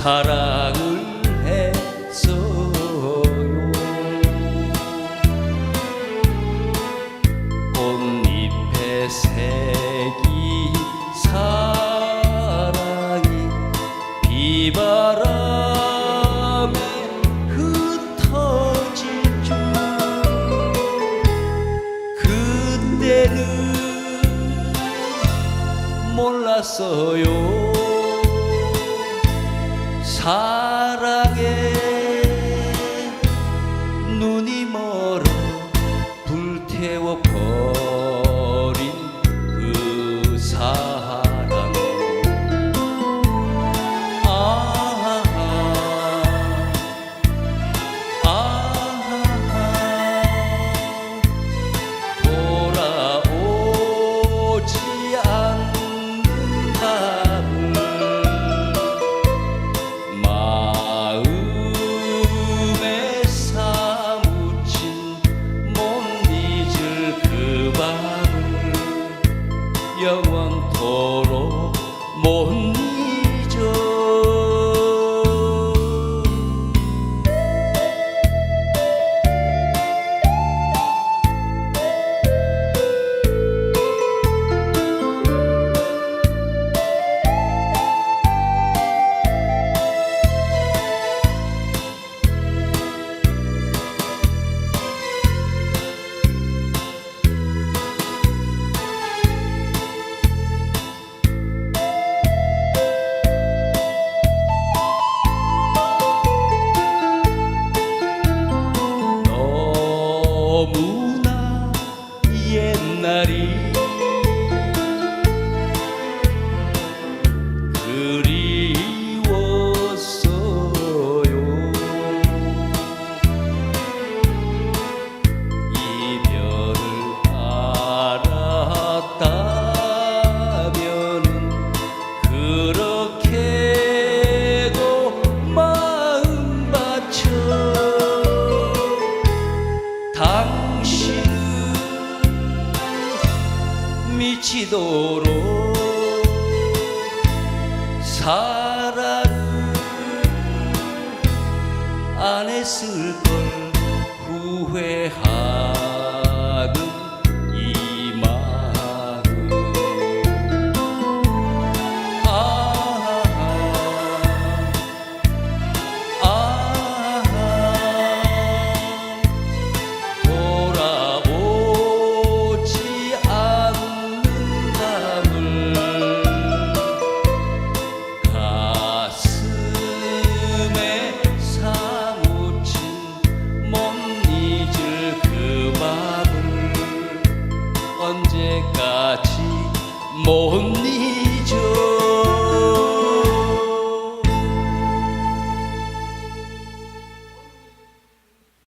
사랑을 했어요. 꽃잎에 새기 사랑이 비바람이 흩어질 줄 그때는 몰랐어요. 사랑의 your 미치도록 사랑을 안 했을 걸 후회하. 때까지 못